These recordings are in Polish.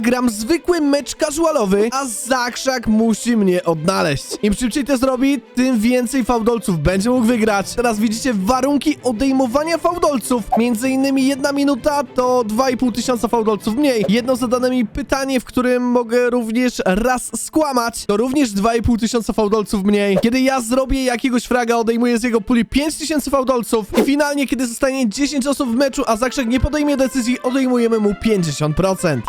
gram zwykły mecz casualowy, a Zakrzak musi mnie odnaleźć. Im szybciej to zrobi, tym więcej fałdolców będzie mógł wygrać. Teraz widzicie warunki odejmowania fałdolców. Między innymi jedna minuta to 2,5 tysiąca fałdolców mniej. Jedno zadane mi pytanie, w którym mogę również raz skłamać, to również 2,5 tysiąca fałdolców mniej. Kiedy ja zrobię jakiegoś fraga, odejmuję z jego puli 5 tysięcy fałdolców i finalnie, kiedy zostanie 10 osób w meczu, a Zakrzak nie podejmie decyzji, odejmujemy mu 50%.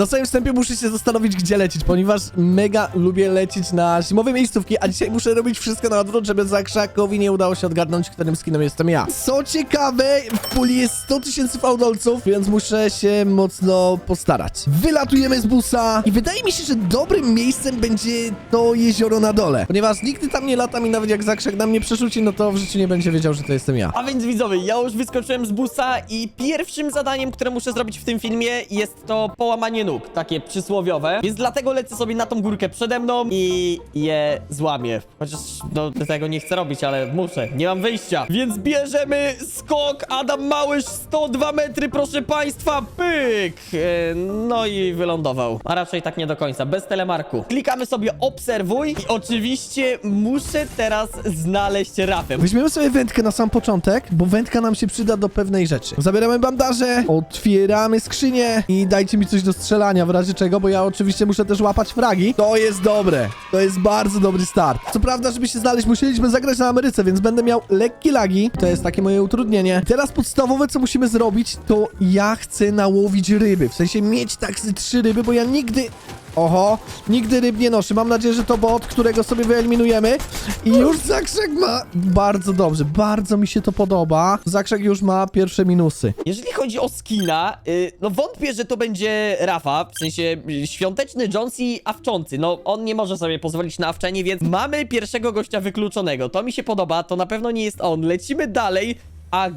Na samym wstępie muszę się zastanowić, gdzie lecieć, ponieważ mega lubię lecieć na zimowe miejscówki, a dzisiaj muszę robić wszystko na odwrót, żeby Zakrzakowi nie udało się odgadnąć, którym skinem jestem ja. Co ciekawe, w puli jest 100 tysięcy fałdolców, więc muszę się mocno postarać. Wylatujemy z busa i wydaje mi się, że dobrym miejscem będzie to jezioro na dole, ponieważ nigdy tam nie latam i nawet jak Zakrzak na mnie przerzuci, no to w życiu nie będzie wiedział, że to jestem ja. A więc widzowie, ja już wyskoczyłem z busa i pierwszym zadaniem, które muszę zrobić w tym filmie jest to połamanie nóg, takie przysłowiowe. Więc dlatego lecę sobie na tą górkę przede mną i je złamię. Chociaż no tego nie chcę robić, ale muszę, nie mam wyjścia. Więc bierzemy skok, Adam Małysz 102 metry, proszę państwa, pyk! E, No i wylądował. A raczej tak nie do końca, bez telemarku. Klikamy sobie obserwuj i oczywiście muszę teraz znaleźć rafę. Weźmiemy sobie wędkę na sam początek, bo wędka nam się przyda do pewnej rzeczy. Zabieramy bandaże, otwieramy skrzynię i dajcie mi coś do strzelania w razie czego, bo ja oczywiście muszę też łapać fragi. To jest dobre. To jest bardzo dobry start. Co prawda, żeby się znaleźć, musieliśmy zagrać na Ameryce, więc będę miał lekkie lagi. To jest takie moje utrudnienie. Teraz podstawowe, co musimy zrobić, to ja chcę nałowić ryby. W sensie mieć tak trzy ryby, bo ja nigdy... Oho, nigdy ryb nie noszę. Mam nadzieję, że to bot, którego sobie wyeliminujemy. I już Zakrzak ma... Bardzo dobrze, bardzo mi się to podoba. Zakrzak już ma pierwsze minusy. Jeżeli chodzi o skina, y, no wątpię, że to będzie Rafa, w sensie y, świąteczny Jones i awczący. No on nie może sobie pozwolić na awczenie, więc mamy pierwszego gościa wykluczonego. To mi się podoba, to na pewno nie jest on. Lecimy dalej. Ag...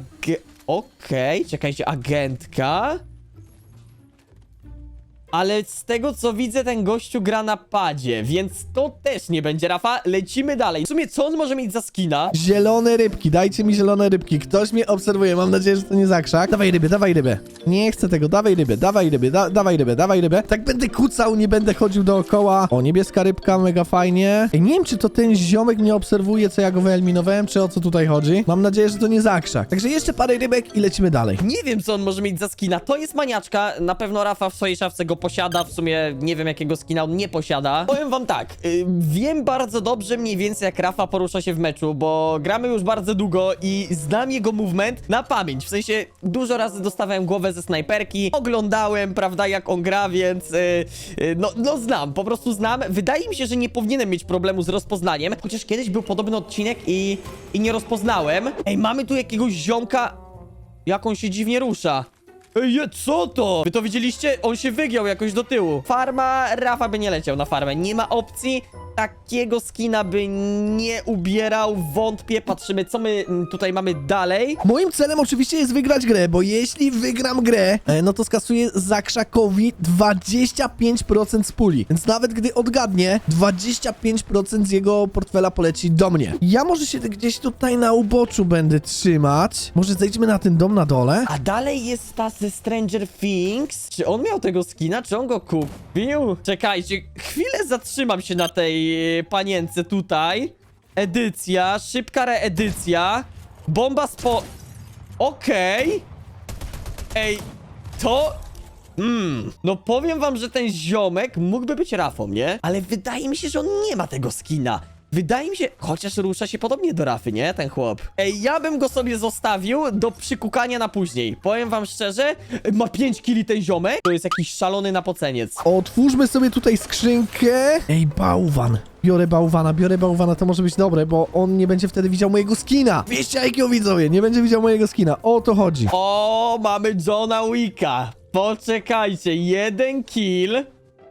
Okej, czekajcie, agentka? Ale z tego co widzę, ten gościu gra na padzie, więc to też nie będzie Rafa. Lecimy dalej. W sumie co on może mieć za skina? Zielone rybki, dajcie mi zielone rybki. Ktoś mnie obserwuje, mam nadzieję, że to nie Zakrzak. Dawaj ryby, dawaj ryby. Nie chcę tego, dawaj ryby, dawaj ryby, da dawaj ryby, dawaj ryby. Tak będę kucał, nie będę chodził dookoła. O, niebieska rybka, mega fajnie. Ej, nie wiem, czy to ten ziomek mnie obserwuje, co ja go wyeliminowałem, czy o co tutaj chodzi. Mam nadzieję, że to nie Zakrzak. Także jeszcze parę rybek i lecimy dalej. Nie wiem, co on może mieć za skina. To jest maniaczka. Na pewno Rafa w swojej szafce go posiada. W sumie nie wiem, jakiego skina on nie posiada. Powiem wam tak. y, wiem bardzo dobrze mniej więcej, jak Rafa porusza się w meczu, bo gramy już bardzo długo i znam jego movement na pamięć. W sensie dużo razy dostawałem głowę ze snajperki, oglądałem, prawda, jak on gra, więc y, y, no, no znam, po prostu znam. Wydaje mi się, że nie powinienem mieć problemu z rozpoznaniem, chociaż kiedyś był podobny odcinek i, i nie rozpoznałem. Ej, mamy tu jakiegoś ziomka, jak on się dziwnie rusza. Ej, co to? Wy to widzieliście? On się wygiął jakoś do tyłu. Farma, Rafa by nie leciał na farmę. Nie ma opcji. Takiego skina by nie ubierał. Wątpię. Patrzymy, co my mm, tutaj mamy dalej. Moim celem oczywiście jest wygrać grę, bo jeśli wygram grę, e, no to skasuję Zakrzakowi 25% z puli. Więc nawet gdy odgadnie, 25% z jego portfela poleci do mnie. Ja może się gdzieś tutaj na uboczu będę trzymać. Może zejdźmy na ten dom na dole? A dalej jest ta ze Stranger Things. Czy on miał tego skina? Czy on go kupił? Czekajcie, chwilę zatrzymam się na tej e, panience tutaj. Edycja, szybka reedycja. Bomba spo... Okej. Ej, to... Hmm, no powiem wam, że ten ziomek mógłby być Rafą, nie? Ale wydaje mi się, że on nie ma tego skina. Wydaje mi się, chociaż rusza się podobnie do Rafy, nie? Ten chłop. Ej, ja bym go sobie zostawił do przykukania na później. Powiem wam szczerze, ma 5 kili ten ziomek. To jest jakiś szalony napoceniec. Otwórzmy sobie tutaj skrzynkę. Ej, bałwan. Biorę bałwana, biorę bałwana, to może być dobre, bo on nie będzie wtedy widział mojego skina. 200 IQ widzowie, nie będzie widział mojego skina. O to chodzi. O, mamy Johna Wicka. Poczekajcie, jeden kill.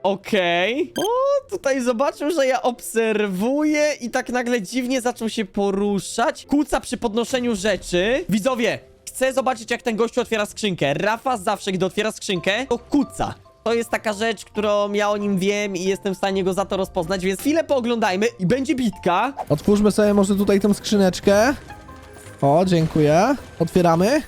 Okej. O, tutaj zobaczył, że ja obserwuję i tak nagle dziwnie zaczął się poruszać. Kuca przy podnoszeniu rzeczy. Widzowie, chcę zobaczyć jak ten gościu otwiera skrzynkę. Rafa zawsze, gdy otwiera skrzynkę, to kuca. To jest taka rzecz, którą ja o nim wiem i jestem w stanie go za to rozpoznać, więc chwilę pooglądajmy i będzie bitka. Otwórzmy sobie może tutaj tą skrzyneczkę. O, dziękuję. Otwieramy.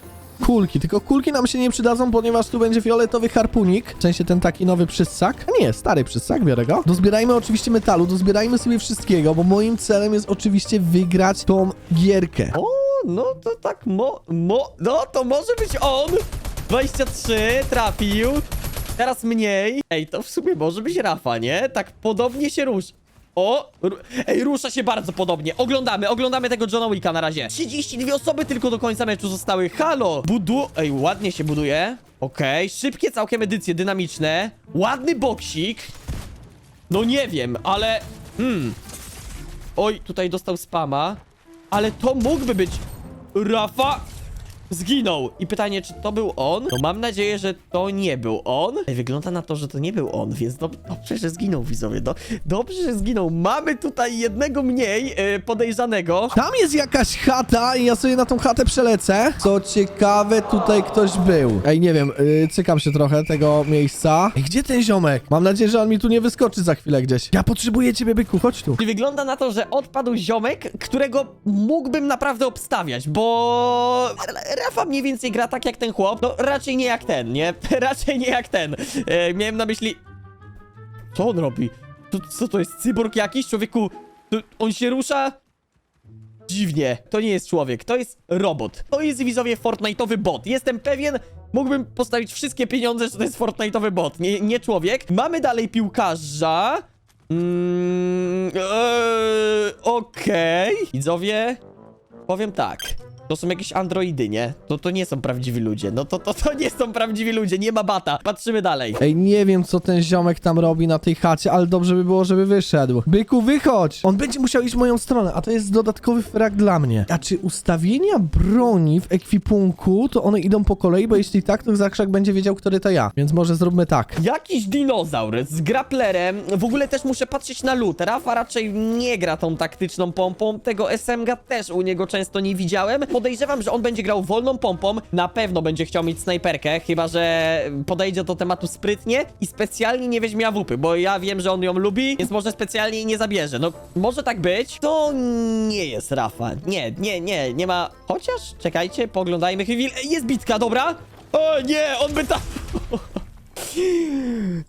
Kulki, tylko kulki nam się nie przydadzą, ponieważ tu będzie fioletowy harpunik, w sensie ten taki nowy przyssak. A nie, stary przyssak, biorę go. Dozbierajmy oczywiście metalu, dozbierajmy sobie wszystkiego, bo moim celem jest oczywiście wygrać tą gierkę. O, no to tak mo... mo no to może być on! 23, trafił. Teraz mniej. Ej, to w sumie może być Rafa, nie? Tak podobnie się rusz. O! Ej, rusza się bardzo podobnie. Oglądamy, oglądamy tego Johna Wicka na razie. 32 osoby tylko do końca meczu zostały. Halo! Budu... Ej, ładnie się buduje. Okej, szybkie całkiem edycje, dynamiczne. Ładny boksik. No nie wiem, ale... Hmm. Oj, tutaj dostał spama. Ale to mógłby być Rafa. Zginął. I pytanie, czy to był on? No mam nadzieję, że to nie był on. Ej, Wygląda na to, że to nie był on, więc dob dobrze, że zginął, widzowie. Do dobrze, że zginął. Mamy tutaj jednego mniej e, podejrzanego. Tam jest jakaś chata i ja sobie na tą chatę przelecę. Co ciekawe, tutaj ktoś był. Ej, nie wiem, yy, cykam się trochę tego miejsca. Ej, gdzie ten ziomek? Mam nadzieję, że on mi tu nie wyskoczy za chwilę gdzieś. Ja potrzebuję ciebie, byku, chodź tu. I Wygląda na to, że odpadł ziomek, którego mógłbym naprawdę obstawiać, bo Rafa mniej więcej gra tak jak ten chłop. No raczej nie jak ten, nie? Raczej nie jak ten. E, miałem na myśli... Co on robi? To, co to jest? Cyborg jakiś? Człowieku, to, on się rusza? Dziwnie. To nie jest człowiek, to jest robot. To jest widzowie Fortnite'owy bot. Jestem pewien, mógłbym postawić wszystkie pieniądze, że to jest Fortnite'owy bot, nie, nie człowiek. Mamy dalej piłkarza. Mm, eee, Okej. Widzowie, powiem tak. To są jakieś androidy, nie? To, to nie są prawdziwi ludzie. No to, to, to nie są prawdziwi ludzie, nie ma bata. Patrzymy dalej. Ej, nie wiem, co ten ziomek tam robi na tej chacie, ale dobrze by było, żeby wyszedł. Byku, wychodź! On będzie musiał iść w moją stronę, a to jest dodatkowy frag dla mnie. A czy ustawienia broni w ekwipunku, to one idą po kolei, bo jeśli tak, to Zakrzak będzie wiedział, który to ja. Więc może zróbmy tak. Jakiś dinozaur z grapplerem. W ogóle też muszę patrzeć na lód. Rafa raczej nie gra tą taktyczną pompą. Tego SMG też u niego często nie widziałem. Podejrzewam, że on będzie grał wolną pompą. Na pewno będzie chciał mieć snajperkę, chyba że podejdzie do tematu sprytnie i specjalnie nie weźmie awupy, bo ja wiem, że on ją lubi, więc może specjalnie jej nie zabierze. No, może tak być. To nie jest Rafa. Nie, nie, nie, nie ma... Chociaż, czekajcie, poglądajmy chwilę. Jest bitka, dobra? O nie, on by tak...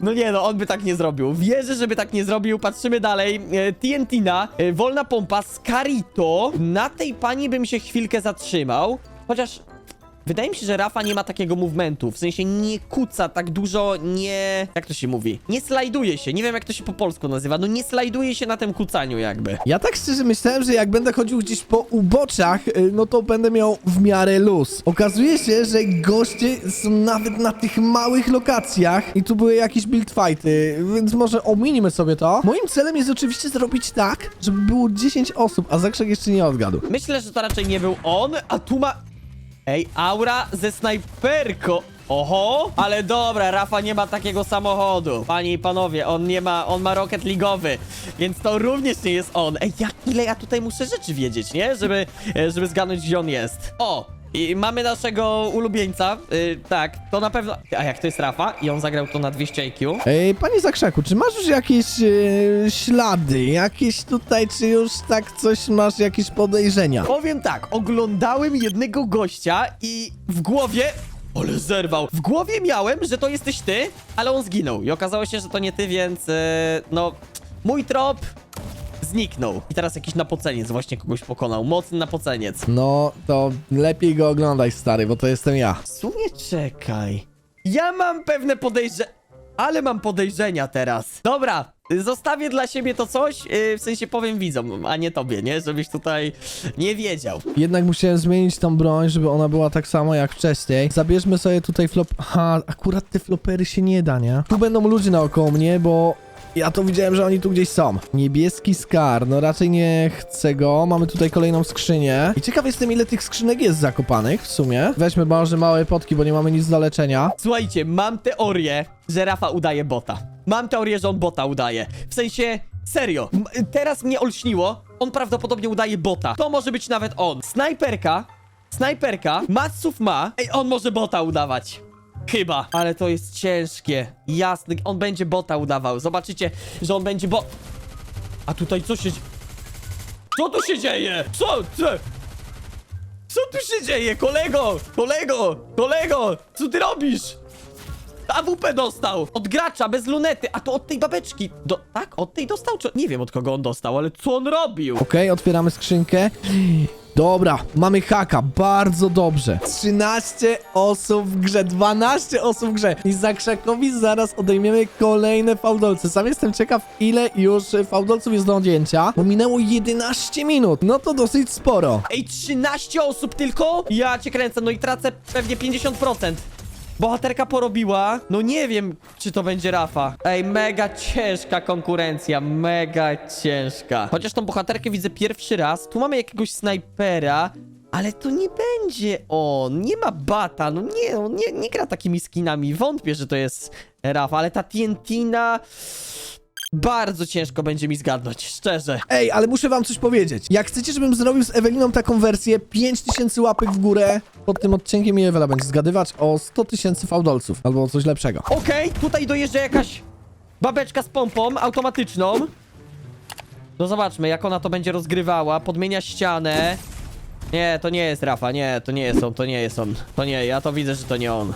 No nie no, on by tak nie zrobił. Wierzę, żeby tak nie zrobił. Patrzymy dalej. E, TNTina, e, wolna pompa, Scarito. Na tej pani bym się chwilkę zatrzymał. Chociaż wydaje mi się, że Rafa nie ma takiego movementu. W sensie nie kuca tak dużo, nie... Jak to się mówi? Nie slajduje się. Nie wiem, jak to się po polsku nazywa. No nie slajduje się na tym kucaniu jakby. Ja tak szczerze myślałem, że jak będę chodził gdzieś po uboczach, y, no to będę miał w miarę luz. Okazuje się, że goście są nawet na tych małych lokacjach i tu były jakieś build fighty, więc może ominimy sobie to. Moim celem jest oczywiście zrobić tak, żeby było 10 osób, a Zakrzak jeszcze nie odgadł. Myślę, że to raczej nie był on, a tu ma... Ej, aura ze snajperką. Oho, ale dobra, Rafa nie ma takiego samochodu. Panie i panowie, on nie ma, on ma Rocket League'owy, więc to również nie jest on. Ej, jak ile ja tutaj muszę rzeczy wiedzieć, nie? Żeby, e, żeby zgadnąć, gdzie on jest. O, i mamy naszego ulubieńca. Y, tak, to na pewno... A jak to jest Rafa i on zagrał to na 200 IQ? Ej, panie Zakrzaku, czy masz już jakieś e, ślady, jakieś tutaj, czy już tak coś masz, jakieś podejrzenia? Powiem tak, oglądałem jednego gościa i w głowie. Ale zerwał. W głowie miałem, że to jesteś ty, ale on zginął. I okazało się, że to nie ty, więc. Yy, no. Mój trop zniknął. I teraz jakiś napoceniec właśnie kogoś pokonał. Mocny napoceniec. No, to lepiej go oglądaj, stary, bo to jestem ja. W sumie czekaj. Ja mam pewne podejrzenia. Ale mam podejrzenia teraz. Dobra, zostawię dla siebie to coś, yy, w sensie powiem widzom, a nie tobie, nie? Żebyś tutaj nie wiedział. Jednak musiałem zmienić tą broń, żeby ona była tak samo jak wcześniej. Zabierzmy sobie tutaj flop... Aha, akurat te flopery się nie da, nie? Tu będą ludzie naokoło mnie, bo... Ja to widziałem, że oni tu gdzieś są. Niebieski skar, no raczej nie chcę go. Mamy tutaj kolejną skrzynię. I ciekaw jestem, ile tych skrzynek jest zakopanych w sumie. Weźmy może małe potki, bo nie mamy nic do leczenia. Słuchajcie, mam teorię, że Rafa udaje bota. Mam teorię, że on bota udaje. W sensie, serio, teraz mnie olśniło, on prawdopodobnie udaje bota. To może być nawet on. Snajperka, snajperka, Matsów ma, ej, on może bota udawać. Chyba. Ale to jest ciężkie. Jasne, on będzie bota udawał. Zobaczycie, że on będzie bo... A tutaj co się... Co tu się dzieje? Co? Co? Co tu się dzieje, kolego? Kolego! Kolego! Co ty robisz? AWP dostał! Od gracza, bez lunety, a to od tej babeczki. Do, tak? Od tej dostał? Czy... Nie wiem od kogo on dostał, ale co on robił? Okej, otwieramy skrzynkę. Dobra, mamy haka, bardzo dobrze. 13 osób w grze, 12 osób w grze. I za Krzakowi zaraz odejmiemy kolejne fałdolce. Sam jestem ciekaw, ile już fałdolców jest do odjęcia, bo minęło 11 minut. No to dosyć sporo. Ej, 13 osób tylko? Ja cię kręcę, no i tracę pewnie 50%. Bohaterka porobiła. No nie wiem, czy to będzie Rafa. Ej, mega ciężka konkurencja, mega ciężka. Chociaż tą bohaterkę widzę pierwszy raz. Tu mamy jakiegoś snajpera. Ale to nie będzie on, nie ma bata, no nie, on nie, nie gra takimi skinami, wątpię, że to jest Rafa, ale ta TNTina... Bardzo ciężko będzie mi zgadnąć, szczerze. Ej, ale muszę wam coś powiedzieć. Jak chcecie, żebym zrobił z Eweliną taką wersję, 5000 łapek w górę pod tym odcinkiem i Ewela będzie zgadywać o 100 tysięcy fałdolców albo o coś lepszego. Okej, tutaj dojeżdża jakaś babeczka z pompą automatyczną. No zobaczmy, jak ona to będzie rozgrywała. Podmienia ścianę. Nie, to nie jest Rafa, nie, to nie jest on, to nie jest on. To nie, ja to widzę, że to nie on.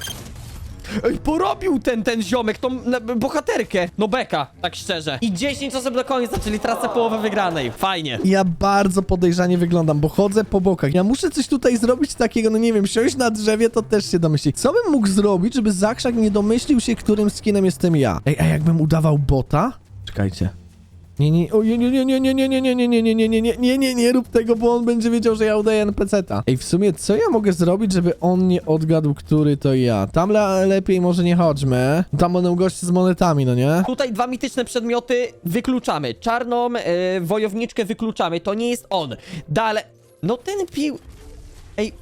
Ej, porobił ten, ten ziomek, tą bohaterkę. No beka, tak szczerze. I 10 osób do końca, czyli tracę połowę wygranej. Fajnie. Ja bardzo podejrzanie wyglądam, bo chodzę po bokach. Ja muszę coś tutaj zrobić takiego, no nie wiem, siąść na drzewie, to też się domyśli. Co bym mógł zrobić, żeby Zakrzak nie domyślił się, którym skinem jestem ja? Ej, a jakbym udawał bota? Czekajcie. Nie, nie, o, nie, nie, nie, nie, nie, nie, nie, nie, nie, nie, nie, nie, nie, nie, nie, nie, rób tego, bo on będzie wiedział, że ja udaję NPC-ta. Ej, w sumie, co ja mogę zrobić, żeby on nie odgadł, który to ja? Tam le lepiej może nie chodźmy. Tam będą goście z monetami, no nie? Tutaj dwa mityczne przedmioty wykluczamy. Czarną e, wojowniczkę wykluczamy. To nie jest on. Dalej. No ten pił. Ej.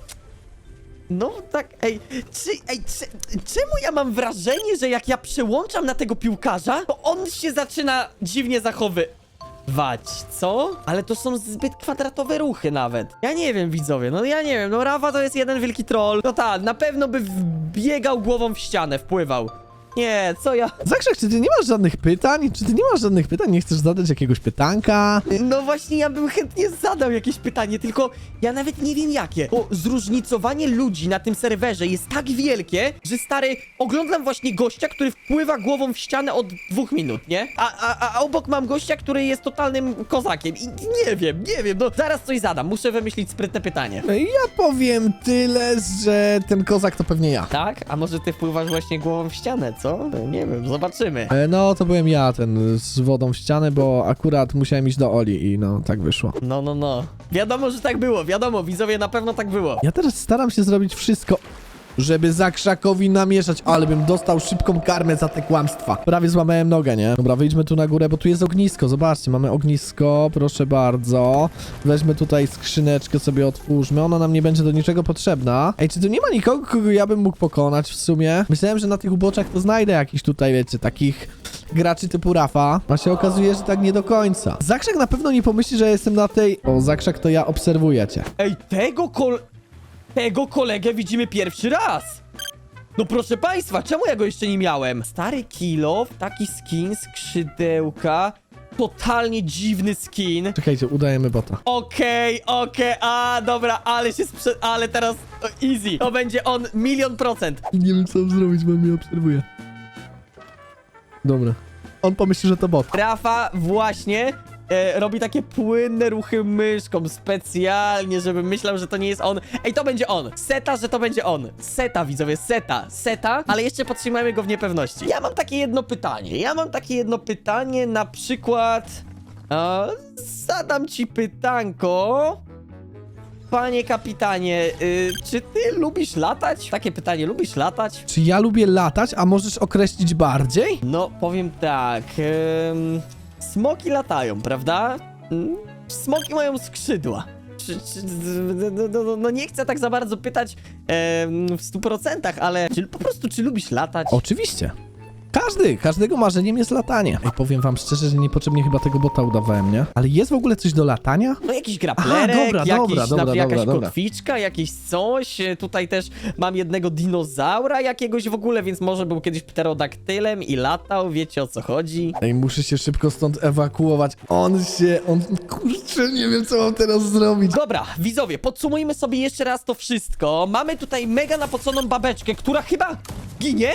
No tak, ej, czy, ej, czy, czemu ja mam wrażenie, że jak ja przełączam na tego piłkarza, to on się zaczyna dziwnie zachowywać, co? Ale to są zbyt kwadratowe ruchy nawet. Ja nie wiem, widzowie, no ja nie wiem, no Rafa to jest jeden wielki troll. No tak, na pewno by wbiegał głową w ścianę, wpływał. Nie, co ja... Zakrzak, czy ty nie masz żadnych pytań? Czy ty nie masz żadnych pytań? Nie chcesz zadać jakiegoś pytanka? No właśnie, ja bym chętnie zadał jakieś pytanie, tylko ja nawet nie wiem jakie. Bo zróżnicowanie ludzi na tym serwerze jest tak wielkie, że stary, oglądam właśnie gościa, który wpływa głową w ścianę od dwóch minut, nie? A, a, a obok mam gościa, który jest totalnym kozakiem i nie wiem, nie wiem, no zaraz coś zadam, muszę wymyślić sprytne pytanie. Ja powiem tyle, że ten kozak to pewnie ja. Tak? A może ty wpływasz właśnie głową w ścianę, co? No, nie wiem, zobaczymy. E, No, to byłem ja, ten z wodą w ścianę, bo akurat musiałem iść do Oli i no, tak wyszło. No, no, no. Wiadomo, że tak było, wiadomo, widzowie, na pewno tak było. Ja teraz staram się zrobić wszystko, żeby Zakrzakowi namieszać, ale bym dostał szybką karmę za te kłamstwa. Prawie złamałem nogę, nie? Dobra, wyjdźmy tu na górę, bo tu jest ognisko, zobaczcie, mamy ognisko, proszę bardzo. Weźmy tutaj skrzyneczkę, sobie otwórzmy, ona nam nie będzie do niczego potrzebna. Ej, czy tu nie ma nikogo, kogo ja bym mógł pokonać w sumie? Myślałem, że na tych uboczach to znajdę jakiś tutaj, wiecie, takich graczy typu Rafa, a się okazuje, że tak nie do końca. Zakrzak na pewno nie pomyśli, że jestem na tej... O, Zakrzak to ja obserwuję cię. Ej, tego kol... Tego kolegę widzimy pierwszy raz! No proszę państwa, czemu ja go jeszcze nie miałem? Stary kilo, taki skin, skrzydełka, totalnie dziwny skin. Czekajcie, udajemy bota. Okej, okej, a dobra, ale się sprze... ale teraz easy. To będzie on milion procent. Nie wiem, co mam zrobić, bo mnie obserwuje. Dobra. On pomyśli, że to bot. Rafa właśnie e, robi takie płynne ruchy myszką specjalnie, żeby myślał, że to nie jest on. Ej, to będzie on. Seta, że to będzie on. Seta, widzowie, seta, seta, ale jeszcze podtrzymajmy go w niepewności. Ja mam takie jedno pytanie. Ja mam takie jedno pytanie, na przykład... E, zadam ci pytanko... Panie kapitanie, y, czy ty lubisz latać? Takie pytanie, lubisz latać? Czy ja lubię latać, a możesz określić bardziej? No, powiem tak. em, smoki latają, prawda? Mm, Smoki mają skrzydła. Czy, no, no, no, no nie chcę tak za bardzo pytać em, w 100%, ale czy po prostu czy lubisz latać? Oczywiście. Każdy, każdego marzeniem jest latanie. Ej, powiem wam szczerze, że niepotrzebnie chyba tego bota udawałem, nie? Ale jest w ogóle coś do latania? No jakiś graplerek, Aha, dobra, jakiś, dobra, dobra, na, jakaś dobra, kotwiczka, jakieś coś. Tutaj też mam jednego dinozaura jakiegoś w ogóle, więc może był kiedyś pterodaktylem i latał, wiecie o co chodzi. Ej, muszę się szybko stąd ewakuować. On się, on, kurczę, nie wiem co mam teraz zrobić. Dobra, widzowie, podsumujmy sobie jeszcze raz to wszystko. Mamy tutaj mega napoconą babeczkę, która chyba ginie.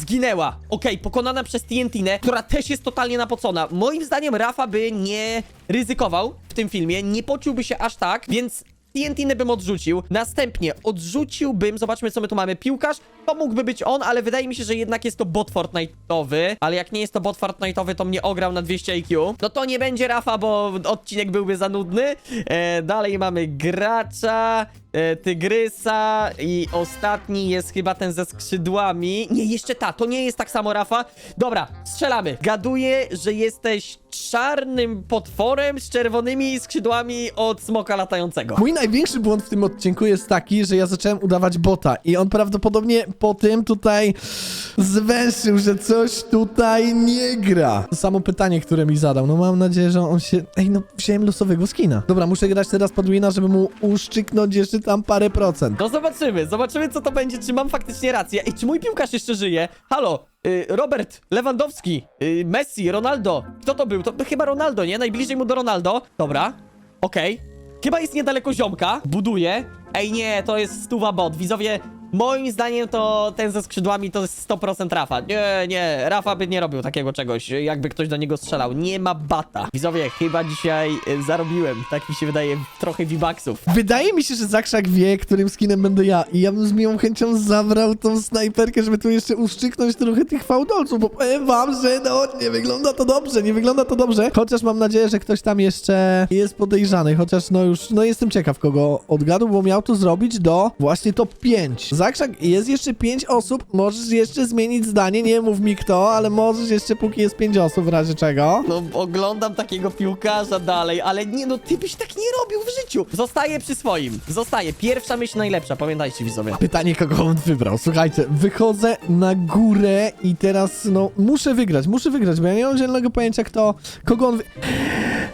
Zginęła. Okej, pokonana przez TNT, która też jest totalnie napocona. Moim zdaniem Rafa by nie ryzykował w tym filmie, nie pociłby się aż tak, więc TNT bym odrzucił. Następnie odrzuciłbym, zobaczmy co my tu mamy, piłkarz. To mógłby być on, ale wydaje mi się, że jednak jest to bot Fortnite'owy. Ale jak nie jest to bot Fortnite'owy, to mnie ograł na 200 IQ. No to nie będzie Rafa, bo odcinek byłby za nudny. E, dalej mamy gracza, e, tygrysa i ostatni jest chyba ten ze skrzydłami. Nie, jeszcze ta, to nie jest tak samo Rafa. Dobra, strzelamy. Gaduję, że jesteś czarnym potworem z czerwonymi skrzydłami od smoka latającego. Mój największy błąd w tym odcinku jest taki, że ja zacząłem udawać bota i on prawdopodobnie po tym tutaj zwęszył, że coś tutaj nie gra. To samo pytanie, które mi zadał. No mam nadzieję, że on się... Ej, no wziąłem losowego skina. Dobra, muszę grać teraz pod wina, żeby mu uszczyknąć jeszcze tam parę procent. No zobaczymy, zobaczymy co to będzie, czy mam faktycznie rację. Ej, czy mój piłkarz jeszcze żyje? Halo, y, Robert Lewandowski, y, Messi, Ronaldo. Kto to był? To, to chyba Ronaldo, nie? Najbliżej mu do Ronaldo. Dobra, okej. Chyba jest niedaleko ziomka, buduje. Ej, nie, to jest stuwa bot. Widzowie, moim zdaniem to ten ze skrzydłami to jest 100% Rafa. Nie, nie, Rafa by nie robił takiego czegoś, jakby ktoś do niego strzelał. Nie ma bata. Widzowie, chyba dzisiaj y, zarobiłem, tak mi się wydaje, trochę V-Bucksów. Wydaje mi się, że Zakrzak wie, którym skinem będę ja i ja bym z miłą chęcią zabrał tą snajperkę, żeby tu jeszcze uszczyknąć trochę tych fałdolców, bo powiem wam, że no nie wygląda to dobrze, nie wygląda to dobrze. Chociaż mam nadzieję, że ktoś tam jeszcze jest podejrzany, chociaż no już, no jestem ciekaw kogo odgadł, bo miał to zrobić do właśnie top 5. Zakrzak, jest jeszcze 5 osób, możesz jeszcze zmienić zdanie, nie mów mi kto, ale możesz jeszcze póki jest 5 osób w razie czego. No, oglądam takiego piłkarza dalej, ale nie, no ty byś tak nie robił w życiu. Zostaję przy swoim. Zostaję. Pierwsza myśl najlepsza, pamiętajcie widzowie. Pytanie, kogo on wybrał. Słuchajcie, wychodzę na górę i teraz, no, muszę wygrać, muszę wygrać, bo ja nie mam zielonego pojęcia, kto, kogo on wy...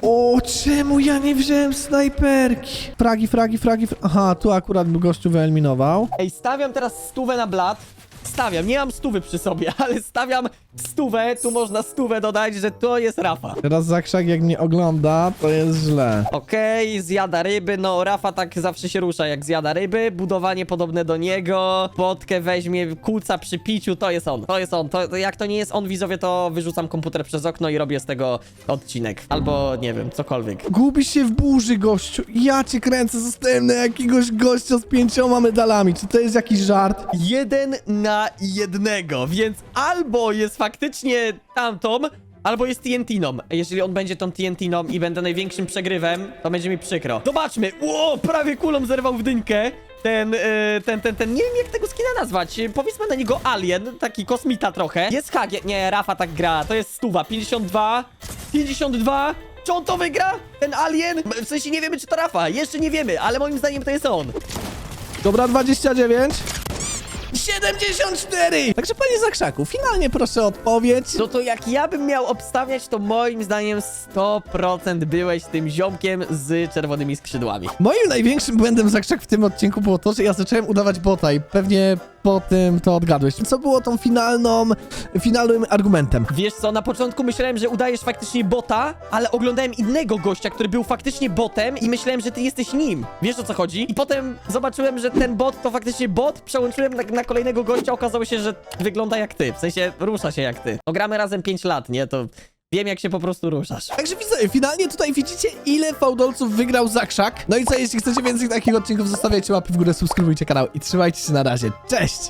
O, czemu ja nie wziąłem snajperki? Fragi, fragi, fragi, fra... Aha, tu akurat gościu wyeliminował. Ej, stawiam teraz stówę na blat. Stawiam, nie mam stówy przy sobie, ale stawiam stówę, tu można stówę dodać, że to jest Rafa. Teraz Zakrzak jak mnie ogląda, to jest źle. Okej, zjada ryby, no Rafa tak zawsze się rusza jak zjada ryby, budowanie podobne do niego, potkę weźmie, kłóca przy piciu, to jest on, to jest on, to, to jak to nie jest on widzowie, to wyrzucam komputer przez okno i robię z tego odcinek, albo nie wiem, cokolwiek. Gubisz się w burzy, gościu. Ja cię kręcę, zostałem na jakiegoś gościa z pięcioma medalami. Czy to jest jakiś żart? jeden na jednego, więc albo jest faktycznie tamtą, albo jest TNT-ną. Jeżeli on będzie tą TNT-ną i będę największym przegrywem, to będzie mi przykro. Zobaczmy! Ło, prawie kulą zerwał w dynkę. Ten, yy, ten, ten, ten, nie wiem jak tego skina nazwać. Powiedzmy na niego Alien, taki kosmita trochę. Jest hagie, nie, Rafa tak gra, to jest stuwa, 52, 52. Czy on to wygra? Ten Alien? W sensie nie wiemy czy to Rafa, jeszcze nie wiemy, ale moim zdaniem to jest on. Dobra, 29. 74! Także panie Zakrzaku, finalnie proszę o odpowiedź. No to jak ja bym miał obstawiać, to moim zdaniem 100% byłeś tym ziomkiem z czerwonymi skrzydłami. Moim największym błędem Zakrzak w tym odcinku było to, że ja zacząłem udawać bota i pewnie po tym to odgadłeś. Co było tą finalną, finalnym argumentem? Wiesz co, na początku myślałem, że udajesz faktycznie bota, ale oglądałem innego gościa, który był faktycznie botem i myślałem, że ty jesteś nim. Wiesz o co chodzi? I potem zobaczyłem, że ten bot to faktycznie bot, przełączyłem na, na kolejnego gościa, okazało się, że wygląda jak ty. W sensie rusza się jak ty. No gramy razem 5 lat, nie? To wiem jak się po prostu ruszasz. Także widzowie, finalnie tutaj widzicie, ile fałdolców wygrał Zakrzak. No i co, jeśli chcecie więcej takich odcinków, zostawiajcie łapy w górę, subskrybujcie kanał i trzymajcie się na razie. Cześć!